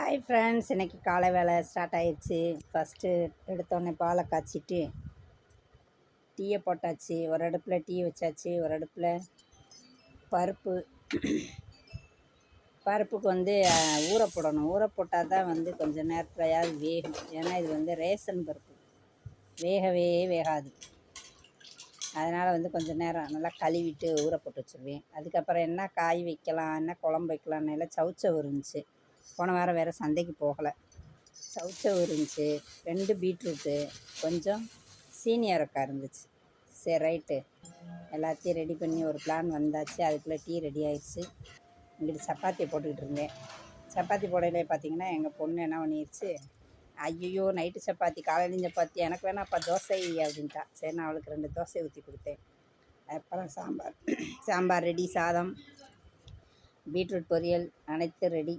Hi friends இன்னைக்கு காலை வேலை ஸ்டார்ட் ஆயிடுச்சு. ஃபஸ்ட்டு எடுத்தோடனே பாலை காய்ச்சிட்டு டீயை போட்டாச்சு. ஒரு அடுப்பில் டீ வச்சாச்சு. ஒரு அடுப்பில் பருப்பு. பருப்புக்கு வந்து ஊற போடணும். ஊற போட்டால் தான் வந்து கொஞ்சம் நேரத்துலையாவது வேகும். ஏன்னா இது வந்து ரேஷன் பருப்பு. வேகவே வேகாது. அதனால் வந்து கொஞ்சம் நேரம் நல்லா கழுவிட்டு ஊற போட்டு வச்சுருவேன். அதுக்கப்புறம் என்ன காய் வைக்கலாம் என்ன குழம்பு வைக்கலான்னு எல்லாம் சவுச்சவு இருந்துச்சு. போன வாரம் வேறு சந்தைக்கு போகலை. சவுச்சவு இருந்துச்சு ரெண்டு பீட்ரூட்டு கொஞ்சம் சீனி இருந்துச்சு. சரி ரைட்டு. எல்லாத்தையும் ரெடி பண்ணி ஒரு பிளான் வந்தாச்சு. அதுக்குள்ளே டீ ரெடி ஆயிடுச்சு. இங்கிட்டு சப்பாத்தி போட்டுக்கிட்டு இருந்தேன். சப்பாத்தி போடையிலே பார்த்தீங்கன்னா எங்கள் பொண்ணு என்ன பண்ணிடுச்சு ஐயோ நைட்டு சப்பாத்தி காலையிலையும் சப்பாத்தி எனக்கு வேணாப்பா தோசை அப்படின்ட்டா. சரி நான் அவளுக்கு ரெண்டு தோசை ஊற்றி கொடுத்தேன். அப்புறம் சாம்பார். சாம்பார் ரெடி சாதம் பீட்ரூட் பொரியல் அனைத்தும் ரெடி.